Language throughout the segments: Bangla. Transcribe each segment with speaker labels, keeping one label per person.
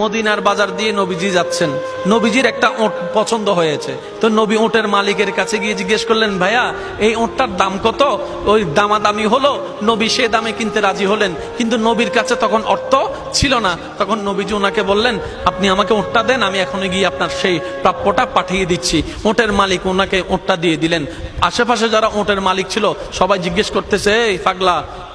Speaker 1: মদিনার বাজার দিয়ে নবীজি যাচ্ছেন। নবীজির একটা ওট পছন্দ হয়েছে। তো নবী ওটের মালিকের কাছে গিয়ে জিজ্ঞেস করলেন, ভাইয়া, এই ওটটার দাম কত? ওই দামাদামি হলো, নবী সে দামে কিনতে রাজি হলেন। কিন্তু নবীর কাছে তখন অর্থ ছিল না। তখন নবীজি ওনাকে বললেন, আপনি আমাকে ওটটা দেন, আমি এখন গিয়ে আপনার সেই প্রাপ্যটা পাঠিয়ে দিচ্ছি। ওটের মালিক ওনাকে ওটটা দিয়ে দিলেন। আশেপাশে যারা ওটের মালিক ছিল, সবাই জিজ্ঞেস করতেছে, এই পাগলা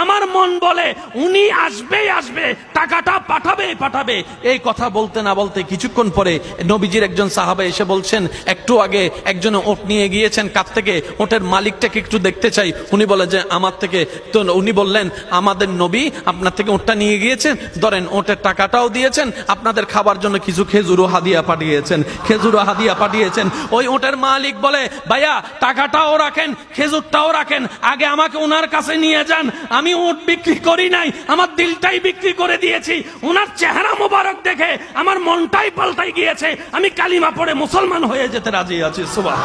Speaker 1: আমার মন বলে, উনি আসবেই আসবে, টাকাটা পাঠাবে পাঠাবে। এই কথা বলতে না বলতে কিছুক্ষণ পরে নবীজির একজন সাহাবা এসে বলছেন, একটু আগে একজন ওট নিয়ে গিয়েছেন কাছ থেকে, ওটের মালিকটাকে একটু দেখতে চাই। উনি বলে যে, আমার থেকে, তো উনি বললেন, আমাদের নবী আপনার থেকে ওটটা নিয়ে গিয়েছেন, ধরেন ওটের টাকাটাও দিয়েছেন, আপনাদের খাবার জন্য কিছু খেজুরও হাদিয়া পাঠিয়েছেন। খেজুরও হাদিয়া পাঠিয়েছেন। ওই ওটের মালিক বলে, ভাইয়া, টাকাটাও রাখেন, খেজুরটাও রাখেন, আগে আমাকে ওনার কাছে নিয়ে যান আমি উট বিক্রি করি নাই, আমার দিলটাই বিক্রি করে দিয়েছি ওনার চেহারা মোবারক দেখে আমার মনটাই পাল্টাই গিয়েছে, আমি কালিমা পড়ে মুসলমান হয়ে যেতে রাজি আছি সুবাহ